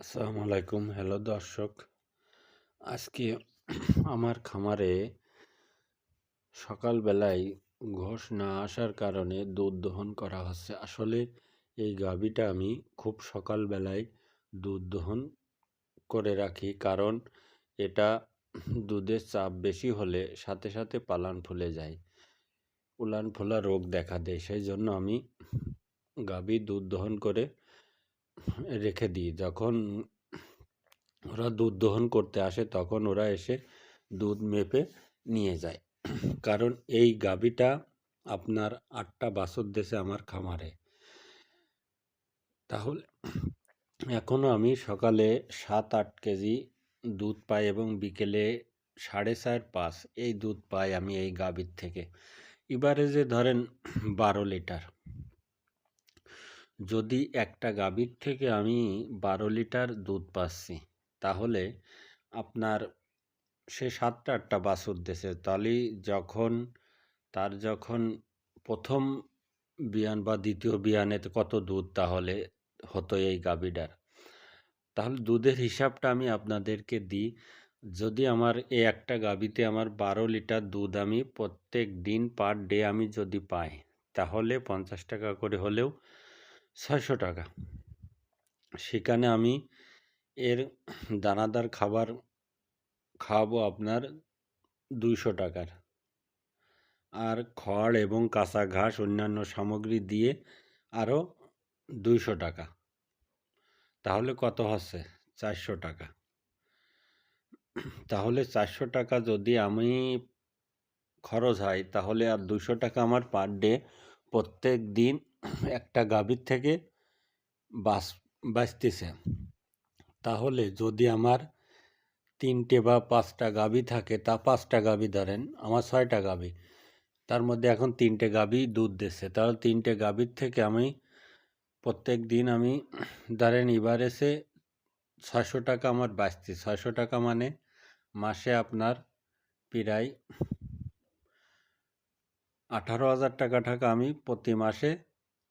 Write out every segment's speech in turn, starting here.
আসসালামু আলাইকুম হ্যালো দর্শক, আজকে আমার খামারে সকালবেলায় ঘোষ না আসার কারণে দুধ দহন করা হচ্ছে। আসলে এই গাভীটা আমি খুব সকালবেলায় দুধ দহন করে রাখি, কারণ এটা দুধের চাপ বেশি হলে সাথে সাথে পালান ফুলে যায়, উলান ফোলা রোগ দেখা দেয়। সেই জন্য আমি গাভী দুধ দহন করে রেখে দিই। যখন ওরা দুধ দহন করতে আসে, তখন ওরা এসে দুধ মেপে নিয়ে যায়। কারণ এই গাভীটা আপনার আটটা বাছর দেশে আমার খামারে। তাহলে এখনও আমি সকালে সাত, আট কেজি দুধ পাই এবং বিকেলে সাড়ে চার, পাঁচ এই দুধ পাই আমি এই গাভীর থেকে। এবারে যে ধরেন বারো লিটার। যদি একটা গাভীর থেকে আমি বারো লিটার দুধ পাচ্ছি, তাহলে আপনার সে সাতটা আটটা বাছুর দেশে তাহলে যখন, তার যখন প্রথম বিয়ান বা দ্বিতীয় বিয়ানে কত দুধ তাহলে হতো এই গাভীটার? তাহলে দুধের হিসাবটা আমি আপনাদেরকে দিই। যদি আমার এই একটা গাভীতে আমার বারো লিটার দুধ আমি প্রত্যেক দিন পার ডে আমি যদি পাই, তাহলে পঞ্চাশ টাকা করে হলেও ছয়শো টাকা। সেখানে আমি এর দানাদার খাবার খাওয়াবো আপনার দুইশো টাকার। আর খড় এবং কাঁচা ঘাস অন্যান্য সামগ্রী দিয়ে আরও দুইশো টাকা। তাহলে কত হচ্ছে? চারশো টাকা। তাহলে চারশো টাকা যদি আমি খরচ হয়, তাহলে আর দুশো টাকা আমার পার ডে প্রত্যেক দিন একটা গাভীর থেকে বাস, বাঁচতেছে। তাহলে যদি আমার তিনটে বা পাঁচটা গাভী থাকে, তা পাঁচটা গাভী ধরেন, আমার ছয়টা গাভী, তার মধ্যে এখন তিনটে গাভী দুধ দিচ্ছে। তাহলে তিনটে গাভীর থেকে আমি প্রত্যেক দিন আমি ধরেন এসে ছয়শো টাকা আমার বাঁচতে ছয়শো টাকা মানে মাসে আপনার প্রায় আঠারো হাজার টাকা টাকা আমি প্রতি মাসে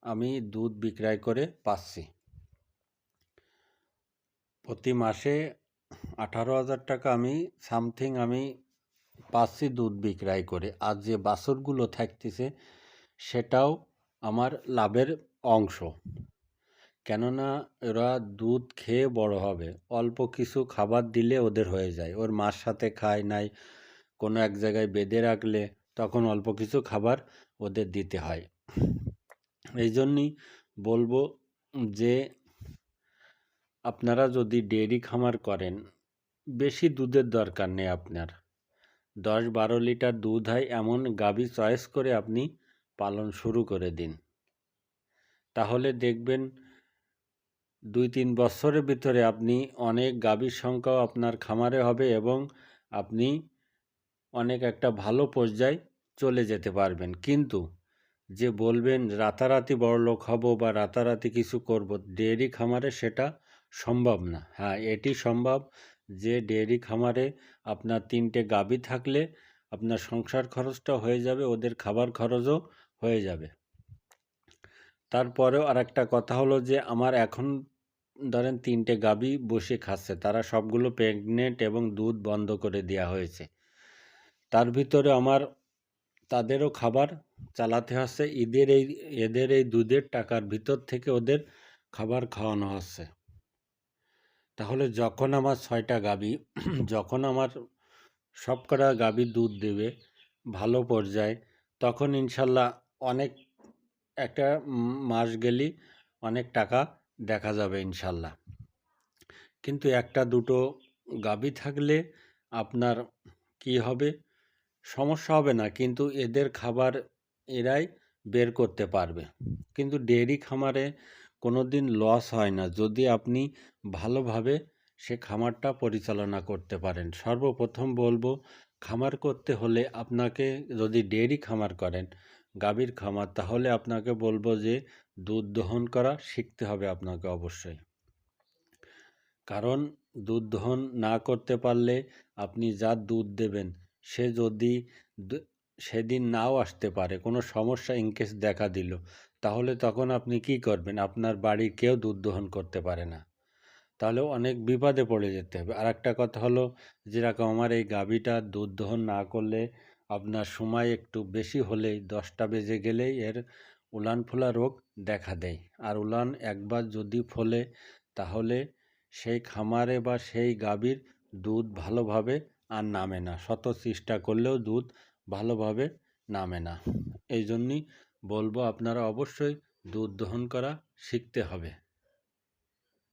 আমি দুধ বিক্রয় করে পাচ্ছি। প্রতি মাসে আঠারো হাজার টাকা আমি সামথিং আমি পাচ্ছি দুধ বিক্রয় করে। আর যে বাছরগুলো থাকতেছে, সেটাও আমার লাভের অংশ। কেননা ওরা দুধ খেয়ে বড় হবে। অল্প কিছু খাবার দিলে ওদের হয়ে যায়। ওর মার সাথে খায় নাই, কোনো এক জায়গায় বেঁধে রাখলে তখন অল্প কিছু খাবার ওদের দিতে হয়। এই জন্যই বলব যে, আপনারা যদি ডেয়ারি খামার করেন, বেশি দুধের দরকার নেই আপনার। দশ বারো লিটার দুধ হয় এমন গাভী চয়েস করে আপনি পালন শুরু করে দিন। তাহলে দেখবেন দুই তিন বছরের ভিতরে আপনি অনেক গাভীর সংখ্যাও আপনার খামারে হবে এবং আপনি অনেক একটা ভালো পর্যায়ে চলে যেতে পারবেন। কিন্তু যে বলবেন, রাতারাতি বড়লোক হব বা রাতারাতি কিছু করব, ডেয়ারি খামারে সেটা সম্ভব না। হ্যাঁ এটি সম্ভব যে ডেয়ারি খামারে আপনার তিনটে গাবি থাকলে আপনার সংসার খরচটা হয়ে যাবে, ওদের খাবার খরচও হয়ে যাবে। তারপরেও আর একটা কথা হলো যে, আমার এখন ধরেন তিনটে গাবি বসে খাচ্ছে, তারা সবগুলো প্রেগনেন্ট এবং দুধ বন্ধ করে দেওয়া হয়েছে। তার ভিতরে আমার তাদেরও খাবার চালাতে হচ্ছে। ঈদের এই, এদের এই দুধের টাকার ভিতর থেকে ওদের খাবার খাওয়ানো হচ্ছে। তাহলে যখন আমার ছয়টা গাবি, যখন আমার সব কটা গাভী দুধ দেবে ভালো পর্যায়ে, তখন ইনশাল্লাহ অনেক, একটা মাস গেলেই অনেক টাকা দেখা যাবে ইনশাল্লাহ। কিন্তু একটা দুটো গাভী থাকলে আপনার কি হবে? সমস্যা হবে না, কিন্তু এদের খাবার এরাই বের করতে পারবে। কিন্তু ডেয়ারি খামারে কোনো দিন লস হয় না। যদি আপনি ভালোভাবে সে খামারটা পরিচালনা করতে পারেন, সর্বপ্রথম বলব খামার করতে হলে আপনাকে যদি ডেয়ারি খামার করেন, গাভীর খামার, তাহলে আপনাকে বলব যে দুধ দহন করা শিখতে হবে আপনাকে অবশ্যই। কারণ দুধ দহন না করতে পারলে আপনি যা দুধ দেবেন সে যদি সেদিন নাও আসতে পারে, কোনো সমস্যা ইনকেস দেখা দিল, তাহলে তখন আপনি কি করবেন? আপনার বাড়ির কেউ দুধ দহন করতে পারে না। তাহলে অনেক বিপদে পড়ে যেতে হবে। আর একটা কথা হলো, যেরকম আমার এই গাভীটা দুধ দহন না করলে আপনার সময় একটু বেশি হলেই দশটা বেজে গেলেই এর উলান ফোলা রোগ দেখা দেয়। আর উলান একবার যদি ফলে, তাহলে সেই খামারে বা সেই গাভীর দুধ ভালোভাবে আর নামে না। শত চেষ্টা করলেও দুধ ভালোভাবে নামে না। এই জন্যই বলব, আপনারা অবশ্যই দুধ দহন করা শিখতে হবে।